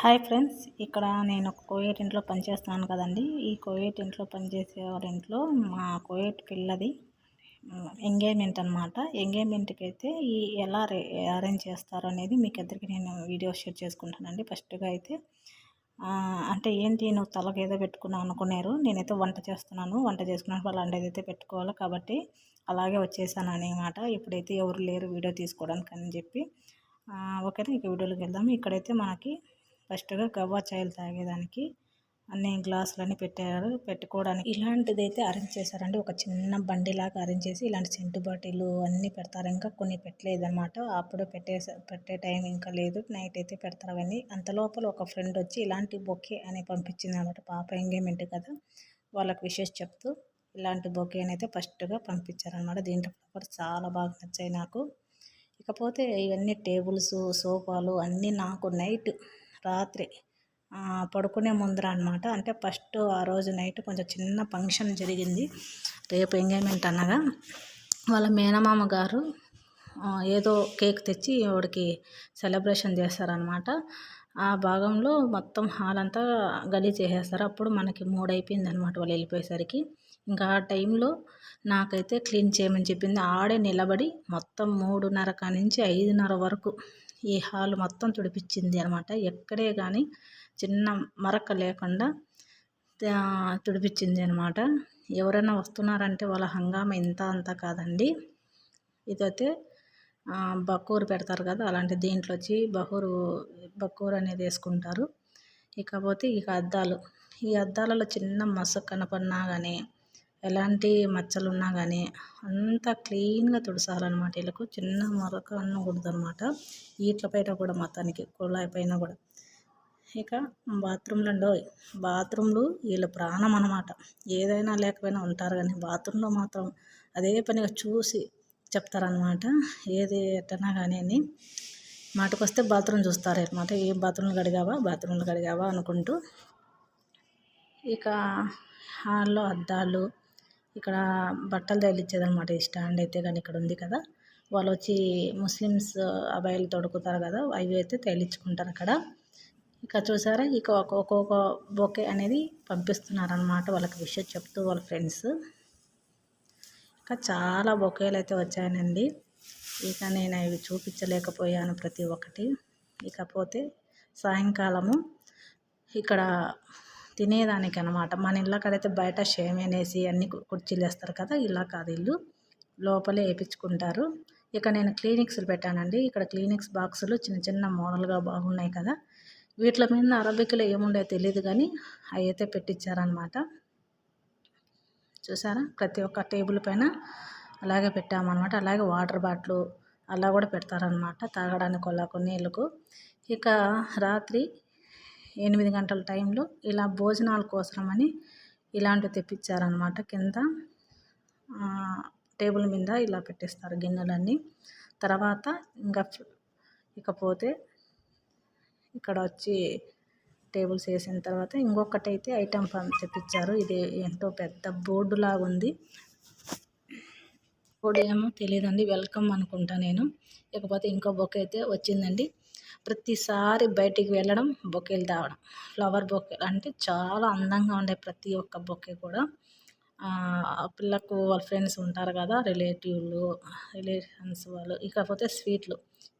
Hi friends ఇక్కడ నేను Kuwait ఇంట్లో పనిచేస్తున్నాను కదండి. ఈ కోయేట్ ఇంట్లో పనిచేసే వాళ్ళ ఇంట్లో మా కోయేట్ పిల్లది ఎంగేజ్మెంట్ అనమాట ఎంగేజ్మెంట్కి అయితే ఈ ఎలా అరేంజ్ చేస్తారు అనేది మీకు ఇద్దరికి నేను వీడియో షేర్ చేసుకుంటానండి. ఫస్ట్గా అయితే అంటే ఏంటి నువ్వు తలకు ఏదో పెట్టుకున్నావు అనుకున్నారు. నేనైతే వంట చేస్తున్నాను. వంట చేసుకున్నాను వాళ్ళు అండేదైతే పెట్టుకోవాలి కాబట్టి అలాగే వచ్చేసాను అనమాట ఇప్పుడైతే ఎవరు లేరు వీడియో తీసుకోవడానికి అని చెప్పి ఓకేనా? ఇక వీడియోలోకి వెళ్దాము ఇక్కడైతే మనకి ఫస్ట్గా గవ్వ చాయలు తాగేదానికి అన్ని గ్లాసులన్నీ పెట్టారు. పెట్టుకోవడానికి ఇలాంటిది అయితే అరేంజ్ చేశారండి. ఒక చిన్న బండిలాగా అరేంజ్ చేసి ఇలాంటి సెంటు బాటిల్ అన్నీ పెడతారు. ఇంకా కొన్ని పెట్టలేదు అనమాట అప్పుడు పెట్టే పెట్టే టైం ఇంకా లేదు. నైట్ అయితే పెడతారు అవన్నీ. అంత లోపల ఒక ఫ్రెండ్ వచ్చి ఇలాంటి బొకే అని పంపించింది అనమాట పాప ఎంగేజ్మెంట్ కదా. వాళ్ళకి విషెస్ చెప్తూ ఇలాంటి బొకే అని అయితే ఫస్ట్గా పంపించారనమాట దీంట్లో ఫ్లవర్స్ చాలా బాగా నచ్చాయి నాకు. ఇకపోతే ఇవన్నీ టేబుల్స్ సోఫాలు అన్నీ నాకు నైట్ రాత్రి పడుకునే ముందర అనమాట అంటే ఫస్ట్ ఆ రోజు నైట్ కొంచెం చిన్న ఫంక్షన్ జరిగింది. రేపు ఎంగేజ్మెంట్ అనగా వాళ్ళ మేనమామ గారు ఏదో కేక్ తెచ్చి వాడికి సెలబ్రేషన్ చేస్తారనమాట ఆ భాగంలో మొత్తం హాల్ అంతా గలీ చేసేస్తారు. అప్పుడు మనకి మూడు అయిపోయింది అనమాట వాళ్ళు వెళ్ళిపోయేసరికి. ఇంకా ఆ టైంలో నాకైతే క్లీన్ చేయమని చెప్పింది. ఆడే నిలబడి మొత్తం మూడున్నర నుంచి ఐదున్నర వరకు ఈ హాల్ మొత్తం తుడిపించింది అనమాట ఎక్కడే కానీ చిన్న మరక లేకుండా తుడిపించింది అనమాట ఎవరైనా వస్తున్నారంటే వాళ్ళ హంగామా ఇంత అంత కాదండి. ఇదైతే బకూరు పెడతారు కదా అలాంటి దీంట్లో వచ్చి బహూరు బకూరు అనేది వేసుకుంటారు. ఇకపోతే ఇక అద్దాలు ఈ అద్దాలలో చిన్న మసక కనపడినా కానీ ఎలాంటి మచ్చలు ఉన్నా కానీ అంతా క్లీన్గా తుడసాలన్నమాట వీళ్ళకు చిన్న మరొక అన్నకూడదు అనమాట ఈట్ల పైన కూడా మొత్తానికి కుళాయి పైన కూడా. ఇక బాత్రూంలు అండో బాత్రూంలు వీళ్ళ ప్రాణం అనమాట ఏదైనా లేకపోయినా ఉంటారు కానీ బాత్రూంలో మాత్రం అదే పనిగా చూసి చెప్తారనమాట ఏది ఎట్టనా కానీ అని. మాటకొస్తే బాత్రూమ్ చూస్తారు అనమాట ఏ బాత్రూమ్లు కడిగావా బాత్రూమ్లు కడిగావా అనుకుంటూ. ఇక హాల్లో అద్దాలు ఇక్కడ బట్టలు తగిలిచ్చేదనమాట ఈ స్టాండ్ అయితే కానీ ఇక్కడ ఉంది కదా. వాళ్ళు వచ్చి ముస్లిమ్స్ అబ్బాయిలు తొడుకుతారు కదా అవి అయితే తగిలించుకుంటారు అక్కడ. ఇక చూసారా ఇక ఒక్కొక్క బొకే అనేది పంపిస్తున్నారనమాట వాళ్ళకి విషయం చెప్తూ వాళ్ళ ఫ్రెండ్స్. ఇంకా చాలా బొకేలు అయితే వచ్చాయనండి ఇక నేను అవి చూపించలేకపోయాను ప్రతి ఒక్కటి. ఇకపోతే సాయంకాలము ఇక్కడ తినేదానికి అనమాట మన ఇళ్ళ కాడైతే బయట షేమేనేసి అన్ని కుర్చీలు వేస్తారు కదా ఇలా కాదు ఇల్లు. లోపలే వేయించుకుంటారు ఇక నేను క్లినిక్స్లు పెట్టానండి. ఇక్కడ క్లినిక్స్ బాక్సులు చిన్న చిన్న మోడల్గా బాగున్నాయి కదా. వీటిల మీద అరబిక్లో ఏముండే తెలియదు కానీ అవి అయితే పెట్టించారనమాట చూసారా? ప్రతి ఒక్క టేబుల్ పైన అలాగే పెట్టామన్నమాట. అలాగే వాటర్ బాటిల్ అలా కూడా పెడతారనమాట తాగడానికి కొల్లాకు నీళ్ళకు ఇక రాత్రి ఎనిమిది గంటల టైంలో ఇలా భోజనాల కోసమని ఇలాంటివి తెప్పించారనమాట కింద టేబుల్ మీద ఇలా పెట్టేస్తారు గిన్నెలన్నీ. తర్వాత ఇంకా ఇకపోతే ఇక్కడ వచ్చి టేబుల్స్ వేసిన తర్వాత ఇంకొకటి అయితే ఐటెం తెప్పించారు. ఇది ఎంతో పెద్ద బోర్డు లాగా ఉంది. బోర్డు ఏమో తెలియదండి వెల్కమ్ అనుకుంటా నేను. ఇకపోతే ఇంకో బొక్క అయితే వచ్చిందండి. ప్రతిసారి బయటికి వెళ్ళడం బొకేలు తేవడం ఫ్లవర్ బొకే అంటే చాలా అందంగా ఉండే ప్రతి ఒక్క బొకే కూడా. పిల్లకు వాళ్ళ ఫ్రెండ్స్ ఉంటారు కదా రిలేటివ్లు రిలేషన్స్ వాళ్ళు. ఇకపోతే స్వీట్లు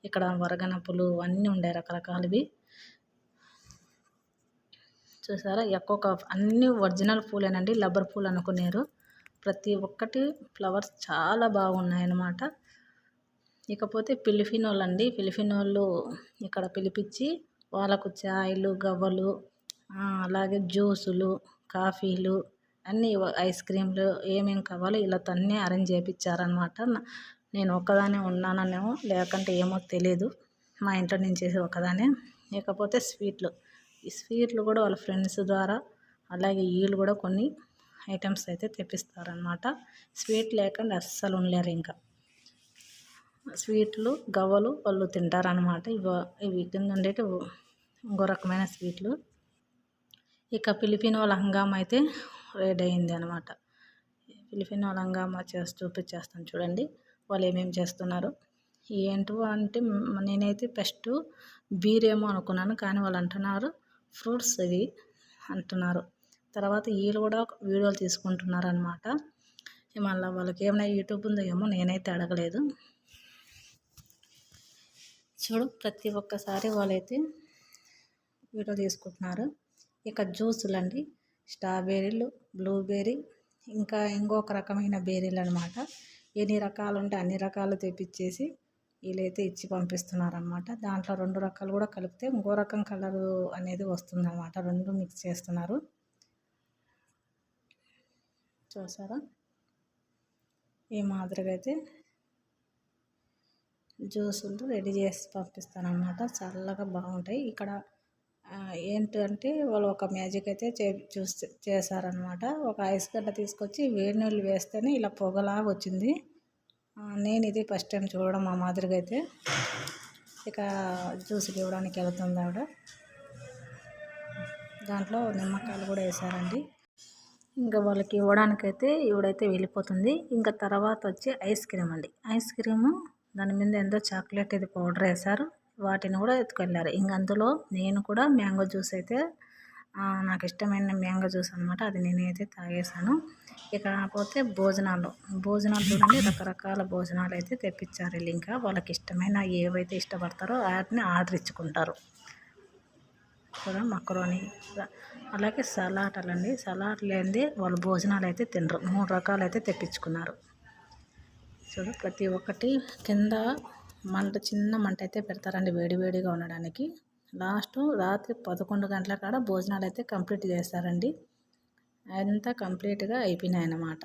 ఇక్కడ వరగనప్పులు అన్నీ ఉండే రకరకాలవి. చూసారా? ఒక్కొక్క అన్ని ఒరిజినల్ పూలేనండి లబ్బర్ పూలు అనుకున్నారు ప్రతి ఒక్కటి ఫ్లవర్స్ చాలా బాగున్నాయన్నమాట. ఇకపోతే పిలిఫినోల్ అండి పిలిఫినోళ్ళు ఇక్కడ పిలిపించి వాళ్ళకు చాయ్లు గవ్వలు అలాగే జ్యూసులు కాఫీలు అన్నీ ఐస్ క్రీమ్లు ఏమేమి కావాలో ఇలా తన్నీ అరేంజ్ చేయించారనమాట నేను ఒక్కదానే ఉన్నాననేమో లేకుంటే ఏమో తెలియదు మా ఇంట్లో నేను చేసే ఒకదానే ఇకపోతే స్వీట్లు. ఈ స్వీట్లు కూడా వాళ్ళ ఫ్రెండ్స్ ద్వారా అలాగే వీళ్ళు కూడా కొన్ని ఐటమ్స్ అయితే తెప్పిస్తారనమాట. స్వీట్ లేకుండా అస్సలు ఉండలేరు ఇంకా. స్వీట్లు గవ్వలు వాళ్ళు తింటారనమాట ఇవి ఇవి కింద ఉండేటి ఇంకో రకమైన స్వీట్లు. ఇక పిలిపినో హంగామా అయితే రెడీ అయింది అనమాట పిలిపినో హంగామా చేసి చూపించేస్తాను చూడండి వాళ్ళు ఏమేమి చేస్తున్నారు. ఏంటో అంటే నేనైతే ఫస్ట్ బీరేమో అనుకున్నాను కానీ వాళ్ళు అంటున్నారు ఫ్రూట్స్ ఇవి అంటున్నారు. తర్వాత వీళ్ళు కూడా వీడియోలు తీసుకుంటున్నారు అనమాట మళ్ళీ వాళ్ళకి ఏమైనా యూట్యూబ్ ఉందో ఏమో నేనైతే అడగలేదు. చూడు ప్రతి ఒక్కసారి వాళ్ళైతే వీడియో తీసుకుంటున్నారు. ఇక జ్యూసులు అండి స్ట్రాబెర్రీలు బ్లూబెర్రీ ఇంకా ఇంకొక రకమైన బెర్రీలు అనమాట ఎన్ని రకాలు ఉంటే అన్ని రకాలు తెప్పించేసి వీళ్ళైతే ఇచ్చి పంపిస్తున్నారనమాట. దాంట్లో రెండు రకాలు కూడా కలిపితే ఇంకో రకం కలరు అనేది వస్తుందన్నమాట రెండు మిక్స్ చేస్తున్నారు. చూసారా? ఈ మాదిరిగా అయితే జ్యూసులు రెడీ చేసి పంపిస్తానమాట చల్లగా బాగుంటాయి. ఇక్కడ ఏంటంటే వాళ్ళు ఒక మ్యాజిక్ అయితే చే చూసి చేశారనమాట ఒక ఐస్ గడ్డ తీసుకొచ్చి వేడి నీళ్ళు వేస్తేనే ఇలా పొగలాగా వచ్చింది. నేను ఇది ఫస్ట్ టైం చూడడం మా మాదిరిగా అయితే. ఇక జ్యూస్ ఇవ్వడానికి వెళ్తుంది ఆవిడ. దాంట్లో నిమ్మకాయలు కూడా వేసారండి ఇంకా వాళ్ళకి ఇవ్వడానికైతే ఇవిడైతే వెళ్ళిపోతుంది. ఇంకా తర్వాత వచ్చి ఐస్ క్రీమ్ అండి. ఐస్ క్రీము దాని మీద ఏందో చాక్లెట్ ఇది పౌడర్ వేశారు. వాటిని కూడా ఎత్తుకెళ్ళారు. ఇంక అందులో నేను కూడా మ్యాంగో జ్యూస్ అయితే నాకు ఇష్టమైన మ్యాంగో జ్యూస్ అనమాట అది నేనైతే తాగేసాను ఇక పోతే భోజనాలు. భోజనాలు చూడండి రకరకాల భోజనాలు అయితే తెప్పించారు వీళ్ళు ఇంకా. వాళ్ళకి ఇష్టమైన ఏవైతే ఇష్టపడతారో వాటిని ఆర్డర్ ఇచ్చుకుంటారు కూడా మక్రోని అలాగే సలాటలు అండి సలాడ్ లేనిది వాళ్ళు భోజనాలు అయితే తినరు. మూడు రకాలు అయితే తెప్పించుకున్నారు. చూడు ప్రతి ఒక్కటి కింద మంట చిన్న మంట అయితే పెడతారండి వేడివేడిగా ఉండడానికి. లాస్ట్ రాత్రి పదకొండు గంటల కాడ భోజనాలు అయితే కంప్లీట్ చేస్తారండి. అంతా కంప్లీట్గా అయిపోయినాయి అన్నమాట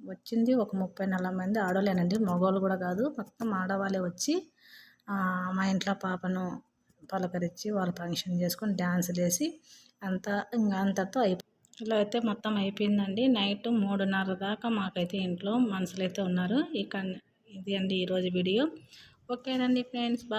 వచ్చింది ఒక ముప్పై నలభై మంది ఆడవాళ్ళేనండి మగవాళ్ళు కూడా కాదు మొత్తం ఆడవాళ్ళే వచ్చి మా ఇంట్లో పాపను పలకరించి వాళ్ళు ఫంక్షన్ చేసుకొని డ్యాన్సులు వేసి అంతా ఇంకా అంతతో అయిపో ఇలా అయితే మొత్తం అయిపోయిందండి. నైట్ మూడున్నర దాకా మాకైతే ఇంట్లో మనుషులు అయితే ఉన్నారు. ఇక ఇది అండి ఈరోజు వీడియో. ఓకేనండి ఫ్రెండ్స్ బాయ్.